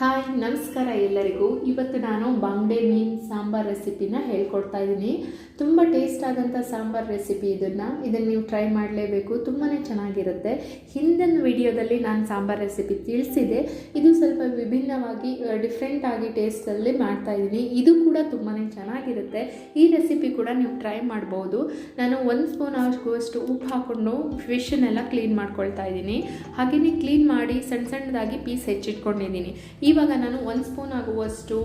Hi, ನಮಸ್ಕಾರ ಎಲ್ಲರಿಗೂ. ಇವತ್ತು ನಾನು ಬಾಂಗ್ಡೆ ಮೀನ್ ಸಾಂಬಾರ್ ರೆಸಿಪಿನ ಹೇಳ್ಕೊಡ್ತಾ ಇದ್ದೀನಿ ತುಂಬ ಟೇಸ್ಟ್ ಆದಂಥ ಸಾಂಬಾರ್ ರೆಸಿಪಿ ಇದನ್ನು. ಇದನ್ನು ನೀವು ಟ್ರೈ ಮಾಡಲೇಬೇಕು. ತುಂಬಾ ಚೆನ್ನಾಗಿರುತ್ತೆ. ಹಿಂದಿನ ವಿಡಿಯೋದಲ್ಲಿ ನಾನು ಸಾಂಬಾರ್ ರೆಸಿಪಿ ತಿಳಿಸಿದೆ. ಇದು ಸ್ವಲ್ಪ ವಿಭಿನ್ನವಾಗಿ ಡಿಫ್ರೆಂಟ್ ಆಗಿ ಟೇಸ್ಟಲ್ಲಿ ಮಾಡ್ತಾ ಇದ್ದೀನಿ ಇದು ಕೂಡ ತುಂಬಾ ಚೆನ್ನಾಗಿರುತ್ತೆ. ಈ ರೆಸಿಪಿ ಕೂಡ ನೀವು ಟ್ರೈ ಮಾಡ್ಬೋದು. ನಾನು ಒಂದು ಸ್ಪೂನ್ ಆಗುವಷ್ಟು ಉಪ್ಪು ಹಾಕ್ಕೊಂಡು ಫಿಶನ್ನೆಲ್ಲ ಕ್ಲೀನ್ ಮಾಡ್ಕೊಳ್ತಾ ಇದ್ದೀನಿ ಹಾಗೆಯೇ ಕ್ಲೀನ್ ಮಾಡಿ ಸಣ್ಣ ಸಣ್ಣದಾಗಿ ಪೀಸ್ ಹೆಚ್ಚಿಟ್ಕೊಂಡಿದ್ದೀನಿ ಇವಾಗ ನಾನು ಒಂದು ಸ್ಪೂನ್ ಆಗುವಷ್ಟು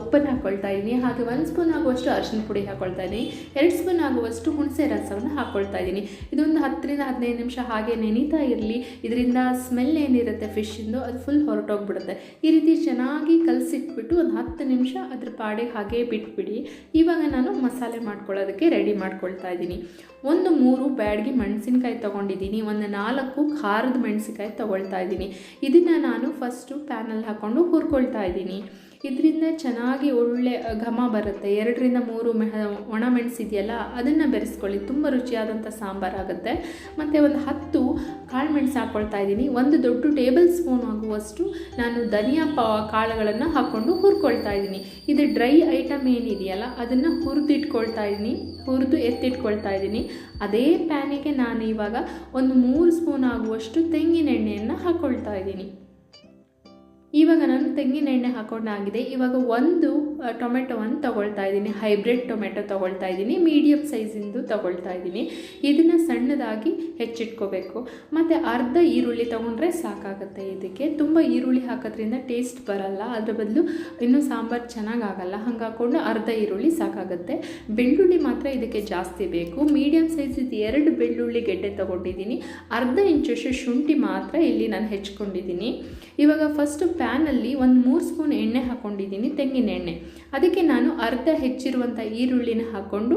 ಉಪ್ಪನ್ನು ಹಾಕ್ಕೊಳ್ತಾ ಇದ್ದೀನಿ ಹಾಗೆ ಒಂದು ಸ್ಪೂನ್ ಆಗುವಷ್ಟು ಅರಿಶಿನ ಪುಡಿ ಹಾಕ್ಕೊಳ್ತಾ ಇದ್ದೀನಿ ಎರಡು ಸ್ಪೂನ್ ಆಗುವಷ್ಟು ಹುಣಸೆ ರಸವನ್ನು ಹಾಕ್ಕೊಳ್ತಾ ಇದ್ದೀನಿ ಇದೊಂದು ಹತ್ತರಿಂದ ಹದಿನೈದು ನಿಮಿಷ ಹಾಗೆ ನೆನೀತಾ ಇರಲಿ. ಇದರಿಂದ ಸ್ಮೆಲ್ ಏನಿರುತ್ತೆ ಫಿಶಿಂದು ಅದು ಫುಲ್ ಹೊರಟೋಗ್ಬಿಡುತ್ತೆ. ಈ ರೀತಿ ಚೆನ್ನಾಗಿ ಕಲಸಿಟ್ಬಿಟ್ಟು ಒಂದು ಹತ್ತು ನಿಮಿಷ ಅದ್ರ ಪಾಡಿಗೆ ಹಾಗೆ ಬಿಟ್ಬಿಡಿ. ಇವಾಗ ನಾನು ಮಸಾಲೆ ಮಾಡ್ಕೊಳ್ಳೋದಕ್ಕೆ ರೆಡಿ ಮಾಡ್ಕೊಳ್ತಾ ಇದ್ದೀನಿ. ಒಂದು ಮೂರು ಬ್ಯಾಡ್ಗೆ ಮೆಣಸಿನ್ಕಾಯಿ ತೊಗೊಂಡಿದ್ದೀನಿ. ಒಂದು ನಾಲ್ಕು ಖಾರದ ಮೆಣಸಿನ್ಕಾಯಿ ತೊಗೊಳ್ತಾ ಇದ್ದೀನಿ. ಇದನ್ನು ನಾನು ಫಸ್ಟು ಪ್ಯಾನಲ್ಲಿ ಹಾಕ್ಕೊಂಡು ಹುರ್ಕೊಳ್ತಾ ಇದ್ದೀನಿ. ಇದರಿಂದ ಚೆನ್ನಾಗಿ ಒಳ್ಳೆ ಘಮ ಬರುತ್ತೆ. ಎರಡರಿಂದ ಮೂರು ಮೆಹ ಒಣ ಮೆಣಸು ಇದೆಯಲ್ಲ ಅದನ್ನು ಬೆರೆಸ್ಕೊಳ್ಳಿ. ತುಂಬ ರುಚಿಯಾದಂಥ ಸಾಂಬಾರಾಗುತ್ತೆ ಮತ್ತು ಒಂದು ಹತ್ತು ಕಾಳು ಮೆಣಸು ಹಾಕ್ಕೊಳ್ತಾ ಇದ್ದೀನಿ. ಒಂದು ದೊಡ್ಡ ಟೇಬಲ್ ಸ್ಪೂನ್ ಆಗುವಷ್ಟು ನಾನು ಧನಿಯಾ ಪ, ಕಾಳುಗಳನ್ನು ಹಾಕ್ಕೊಂಡು ಹುರ್ಕೊಳ್ತಾ ಇದ್ದೀನಿ. ಇದು ಡ್ರೈ ಐಟಮ್ ಏನಿದೆಯಲ್ಲ, ಅದನ್ನು ಹುರಿದಿಟ್ಕೊಳ್ತಾ ಇದ್ದೀನಿ. ಹುರಿದು ಎತ್ತಿಟ್ಕೊಳ್ತಾ ಇದ್ದೀನಿ. ಅದೇ ಪ್ಯಾನಿಗೆ ನಾನು ಇವಾಗ ಒಂದು ಮೂರು ಸ್ಪೂನ್ ಆಗುವಷ್ಟು ತೆಂಗಿನೆಣ್ಣೆಯನ್ನು ಹಾಕ್ಕೊಳ್ತಾ ಇದ್ದೀನಿ. ಇವಾಗ ನಾನು ತೆಂಗಿನ ಎಣ್ಣೆ ಹಾಕೊಂಡಾಗಿದೆ ಇವಾಗ ಒಂದು ಟೊಮೆಟೊವನ್ನು ತೊಗೊಳ್ತಾ ಇದ್ದೀನಿ. ಹೈಬ್ರಿಡ್ ಟೊಮೆಟೊ ತೊಗೊಳ್ತಾ ಇದ್ದೀನಿ. ಮೀಡಿಯಮ್ ಸೈಜಿಂದು ತೊಗೊಳ್ತಾ ಇದ್ದೀನಿ. ಇದನ್ನು ಸಣ್ಣದಾಗಿ ಹೆಚ್ಚಿಟ್ಕೋಬೇಕು. ಮತ್ತು ಅರ್ಧ ಈರುಳ್ಳಿ ತೊಗೊಂಡ್ರೆ ಸಾಕಾಗುತ್ತೆ ಇದಕ್ಕೆ. ತುಂಬ ಈರುಳ್ಳಿ ಹಾಕೋದ್ರಿಂದ ಟೇಸ್ಟ್ ಬರಲ್ಲ. ಅದ್ರ ಬದಲು ಇನ್ನೂ ಸಾಂಬಾರು ಚೆನ್ನಾಗಾಗಲ್ಲ. ಹಂಗೆ ಹಾಕ್ಕೊಂಡು ಅರ್ಧ ಈರುಳ್ಳಿ ಸಾಕಾಗುತ್ತೆ. ಬೆಳ್ಳುಳ್ಳಿ ಮಾತ್ರ ಇದಕ್ಕೆ ಜಾಸ್ತಿ ಬೇಕು. ಮೀಡಿಯಮ್ ಸೈಜಿದ್ದು ಎರಡು ಬೆಳ್ಳುಳ್ಳಿ ಗೆಡ್ಡೆ ತೊಗೊಂಡಿದ್ದೀನಿ. ಅರ್ಧ ಇಂಚಷ್ಟು ಶುಂಠಿ ಮಾತ್ರ ಇಲ್ಲಿ ನಾನು ಹೆಚ್ಕೊಂಡಿದ್ದೀನಿ. ಇವಾಗ ಫಸ್ಟು ಪ್ಯಾನಲ್ಲಿ ಒಂದು ಮೂರು ಸ್ಪೂನ್ ಎಣ್ಣೆ ಹಾಕ್ಕೊಂಡಿದ್ದೀನಿ ತೆಂಗಿನ ಎಣ್ಣೆ. ಅದಕ್ಕೆ ನಾನು ಅರ್ಧ ಹೆಚ್ಚಿರುವಂಥ ಈರುಳ್ಳಿನ ಹಾಕ್ಕೊಂಡು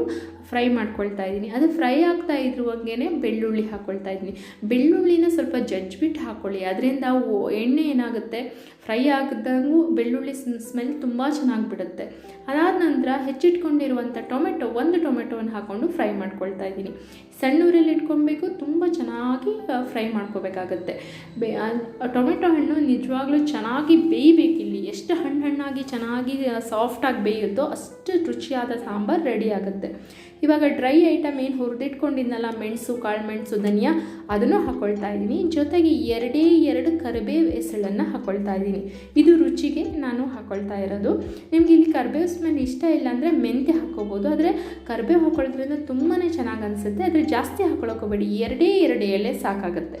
ಫ್ರೈ ಮಾಡ್ಕೊಳ್ತಾ ಇದ್ದೀನಿ. ಅದು ಫ್ರೈ ಆಗ್ತಾ ಇರುವಾಗೇ ಬೆಳ್ಳುಳ್ಳಿ ಹಾಕ್ಕೊಳ್ತಾ ಇದ್ದೀನಿ. ಬೆಳ್ಳುಳ್ಳಿನ ಸ್ವಲ್ಪ ಜಜ್ಬಿಟ್ಟು ಹಾಕ್ಕೊಳ್ಳಿ ಅದರಿಂದ ಎಣ್ಣೆ ಏನಾಗುತ್ತೆ? ಫ್ರೈ ಆಗದಂಗೂ ಬೆಳ್ಳುಳ್ಳಿ ಸ್ಮೆಲ್ ತುಂಬ ಚೆನ್ನಾಗಿ ಬಿಡುತ್ತೆ ಅದಾದ ನಂತರ ಹೆಚ್ಚಿಟ್ಕೊಂಡಿರುವಂಥ ಟೊಮೆಟೊ, ಒಂದು ಟೊಮೆಟೊವನ್ನು ಹಾಕ್ಕೊಂಡು ಫ್ರೈ ಮಾಡ್ಕೊಳ್ತಾ ಇದ್ದೀನಿ. ಸಣ್ಣ ಊರಲ್ಲಿ ಇಟ್ಕೊಬೇಕು, ತುಂಬ ಚೆನ್ನಾಗಿ ಫ್ರೈ ಮಾಡ್ಕೋಬೇಕಾಗತ್ತೆ. ಬೇ ಟೊಮೆಟೊ ಹಣ್ಣು ನಿಜವಾಗ್ಲೂ ಚೆನ್ನಾಗಿ ಬೇಯಬೇಕು ಇಲ್ಲಿ ಎಷ್ಟು ಹಣ್ಣು ಹಣ್ಣಾಗಿ ಚೆನ್ನಾಗಿ ಸಾಫ್ಟಾಗಿ ಬೇಯುತ್ತೋ ಅಷ್ಟು ರುಚಿಯಾದ ಸಾಂಬಾರು ರೆಡಿ ಆಗುತ್ತೆ. ಇವಾಗ ಡ್ರೈ ಐಟಮ್ ಏನು ಹುರಿದಿಟ್ಕೊಂಡಿದ್ನಲ್ಲ, ಮೆಣಸು, ಕಾಳು ಮೆಣಸು, ಧನಿಯಾ, ಅದನ್ನು ಹಾಕ್ಕೊಳ್ತಾ ಇದ್ದೀನಿ. ಜೊತೆಗೆ ಎರಡೇ ಎರಡು ಕರಿಬೇವು ಎಸಳನ್ನು ಹಾಕ್ಕೊಳ್ತಾ ಇದ್ದೀನಿ. ಇದು ರುಚಿಗೆ ನಾನು ಹಾಕ್ಕೊಳ್ತಾ ಇರೋದು. ನಿಮ್ಗೆ ಇಲ್ಲಿ ಕರಿಬೇವು ಸ್ಮೆಲ್ ಇಷ್ಟ ಇಲ್ಲ ಅಂದರೆ ಮೆಂತ್ಯ ಹಾಕ್ಕೋಬೋದು ಆದರೆ ಕರಿಬೇವು ಹಾಕೊಳ್ಳೋದ್ರಿಂದ ತುಂಬಾ ಚೆನ್ನಾಗಿ ಅನಿಸುತ್ತೆ. ಆದರೆ ಜಾಸ್ತಿ ಹಾಕ್ಕೊಳಕೋಬೇಡಿ ಎರಡೇ ಎರಡು ಎಲೆ ಸಾಕಾಗುತ್ತೆ.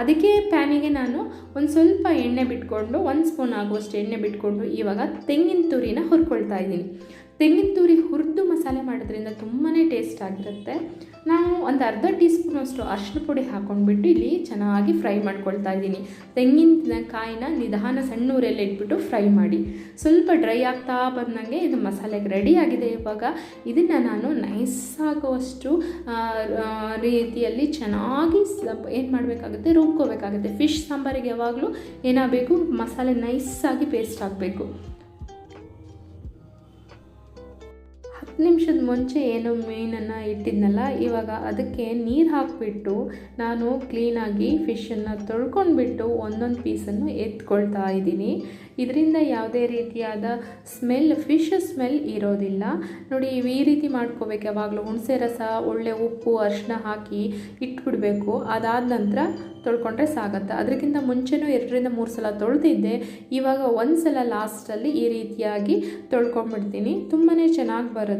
ಅದಕ್ಕೆ ಪ್ಯಾನಿಗೆ ನಾನು ಒಂದು ಸ್ವಲ್ಪ ಎಣ್ಣೆ ಬಿಟ್ಕೊಂಡು, ಒಂದು ಸ್ಪೂನ್ ಆಗುವಷ್ಟು ಎಣ್ಣೆ ಬಿಟ್ಕೊಂಡು ಇವಾಗ ತೆಂಗಿನ ತುರಿನ ಹುರ್ಕೊಳ್ತಾ ಇದ್ದೀನಿ. ತೆಂಗಿನ ತುರಿ ಹುರಿದು ಮಸಾಲೆ ಮಾಡೋದ್ರಿಂದ ತುಂಬಾ ಟೇಸ್ಟ್ ಆಗಿರುತ್ತೆ. ನಾನು ಒಂದು ಅರ್ಧ ಟೀ ಸ್ಪೂನಷ್ಟು ಅರಿಶಿನ ಪುಡಿ ಹಾಕ್ಕೊಂಡ್ಬಿಟ್ಟು ಇಲ್ಲಿ ಚೆನ್ನಾಗಿ ಫ್ರೈ ಮಾಡ್ಕೊಳ್ತಾ ಇದ್ದೀನಿ. ತೆಂಗಿನ ಕಾಯಿನ ನಿಧಾನ ಸಣ್ಣ ಊರಲ್ಲಿ ಇಟ್ಬಿಟ್ಟು ಫ್ರೈ ಮಾಡಿ. ಸ್ವಲ್ಪ ಡ್ರೈ ಆಗ್ತಾ ಬಂದಂಗೆ ಇದು ಮಸಾಲೆಗೆ ರೆಡಿ ಆಗಿದೆ ಇವಾಗ. ಇದನ್ನು ನಾನು ನೈಸ್ ಆಗುವಷ್ಟು ರೀತಿಯಲ್ಲಿ ಚೆನ್ನಾಗಿ ಏನು ಮಾಡಬೇಕಾಗುತ್ತೆ, ರುಬ್ಕೋಬೇಕಾಗುತ್ತೆ. ಫಿಶ್ ಸಾಂಬಾರಿಗೆ ಯಾವಾಗಲೂ ಏನಾಗಬೇಕು, ಮಸಾಲೆ ನೈಸ್ ಆಗಿ ಪೇಸ್ಟ್ ಆಗಬೇಕು. ಹತ್ತು ನಿಮಿಷದ ಮುಂಚೆ ಏನು ಮೀನನ್ನು ಇಟ್ಟಿದ್ನಲ್ಲ, ಇವಾಗ ಅದಕ್ಕೆ ನೀರು ಹಾಕಿಬಿಟ್ಟು ನಾನು ಕ್ಲೀನಾಗಿ ಫಿಶನ್ನು ತೊಳ್ಕೊಂಡ್ಬಿಟ್ಟು ಒಂದೊಂದು ಪೀಸನ್ನು ಎತ್ಕೊಳ್ತಾ ಇದ್ದೀನಿ. ಇದರಿಂದ ಯಾವುದೇ ರೀತಿಯಾದ ಸ್ಮೆಲ್ ಫಿಶ್ ಸ್ಮೆಲ್ ಇರೋದಿಲ್ಲ. ನೋಡಿ, ಈ ರೀತಿ ಮಾಡ್ಕೋಬೇಕು. ಯಾವಾಗಲೂ ಹುಣಸೆ ರಸ, ಒಳ್ಳೆ ಉಪ್ಪು ಅರಿಶಿನ ಹಾಕಿ ಇಟ್ಬಿಡಬೇಕು. ಅದಾದ ನಂತರ ತೊಳ್ಕೊಂಡ್ರೆ ಸಾಗತ್ತೆ. ಅದಕ್ಕಿಂತ ಮುಂಚೆನೂ ಎರಡರಿಂದ ಮೂರು ಸಲ ತೊಳೆದಿದ್ದೆ. ಇವಾಗ ಒಂದು ಸಲ ಲಾಸ್ಟಲ್ಲಿ ಈ ರೀತಿಯಾಗಿ ತೊಳ್ಕೊಂಬಿಡ್ತೀನಿ ತುಂಬಾ ಚೆನ್ನಾಗಿ ಬರುತ್ತೆ.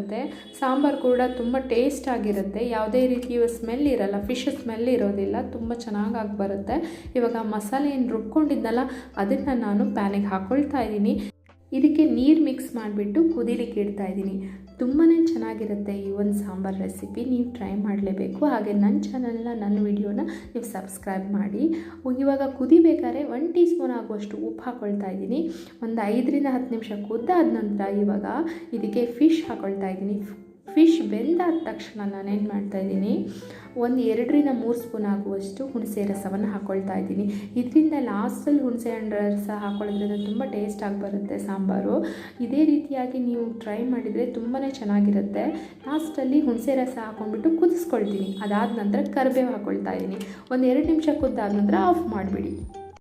ಸಾಂಬಾರು ಕೂಡ ತುಂಬ ಟೇಸ್ಟ್ ಆಗಿರುತ್ತೆ. ಯಾವುದೇ ರೀತಿಯ ಸ್ಮೆಲ್ ಇರಲ್ಲ ಫಿಶ್ ಸ್ಮೆಲ್ ಇರೋದಿಲ್ಲ, ತುಂಬ ಚೆನ್ನಾಗಾಗಿ ಬರುತ್ತೆ. ಇವಾಗ ಮಸಾಲೆ ಏನು ರುಬ್ಕೊಂಡಿದ್ನಲ್ಲ, ಅದನ್ನು ನಾನು ಪ್ಯಾನಿಗೆ ಹಾಕ್ಕೊಳ್ತಾ ಇದ್ದೀನಿ. ಇದಕ್ಕೆ ನೀರು ಮಿಕ್ಸ್ ಮಾಡಿಬಿಟ್ಟು ಕುದಿಲಿಕ್ಕೆ ಇಡ್ತಾ ಇದ್ದೀನಿ. ತುಂಬಾ ಚೆನ್ನಾಗಿರುತ್ತೆ ಈ ಒಂದು ಸಾಂಬಾರು ರೆಸಿಪಿ. ನೀವು ಟ್ರೈ ಮಾಡಲೇಬೇಕು. ಹಾಗೆ ನನ್ನ ಚಾನಲ್ನ, ನನ್ನ ವಿಡಿಯೋನ ನೀವು ಸಬ್ಸ್ಕ್ರೈಬ್ ಮಾಡಿ. ಇವಾಗ ಕುದಿಬೇಕಾದ್ರೆ ಒನ್ ಟೀ ಸ್ಪೂನ್ ಆಗುವಷ್ಟು ಉಪ್ಪು ಹಾಕ್ಕೊಳ್ತಾ ಇದ್ದೀನಿ. ಒಂದು ಐದರಿಂದ ಹತ್ತು ನಿಮಿಷ ಕುದ್ದಾದ ನಂತರ ಇವಾಗ ಇದಕ್ಕೆ ಫಿಶ್ ಹಾಕ್ಕೊಳ್ತಾ ಇದ್ದೀನಿ. ಫಿಶ್ ಬೆಂದಾದ ತಕ್ಷಣ ನಾನೇನು ಮಾಡ್ತಾಯಿದ್ದೀನಿ ಒಂದು ಎರಡರಿಂದ ಮೂರು ಸ್ಪೂನ್ ಆಗುವಷ್ಟು ಹುಣಸೆ ರಸವನ್ನು ಹಾಕ್ಕೊಳ್ತಾ ಇದ್ದೀನಿ. ಇದರಿಂದ ಲಾಸ್ಟಲ್ಲಿ ಹುಣಸೆ ಹಣ್ಣು ರಸ ಹಾಕ್ಕೊಳ್ಳೋದ್ರಿಂದ ತುಂಬ ಆಗಿ ಬರುತ್ತೆ ಸಾಂಬಾರು. ಇದೇ ರೀತಿಯಾಗಿ ನೀವು ಟ್ರೈ ಮಾಡಿದರೆ ತುಂಬಾ ಚೆನ್ನಾಗಿರುತ್ತೆ. ಲಾಸ್ಟಲ್ಲಿ ಹುಣಸೆ ರಸ ಹಾಕ್ಕೊಂಡ್ಬಿಟ್ಟು ಕುದಿಸ್ಕೊಳ್ತೀನಿ. ಅದಾದ ನಂತರ ಕರಿಬೇವು ಹಾಕ್ಕೊಳ್ತಾ ಇದ್ದೀನಿ. ಒಂದು ಎರಡು ನಿಮಿಷ ಕುದ್ದಾದ ನಂತರ ಆಫ್ ಮಾಡಿಬಿಡಿ.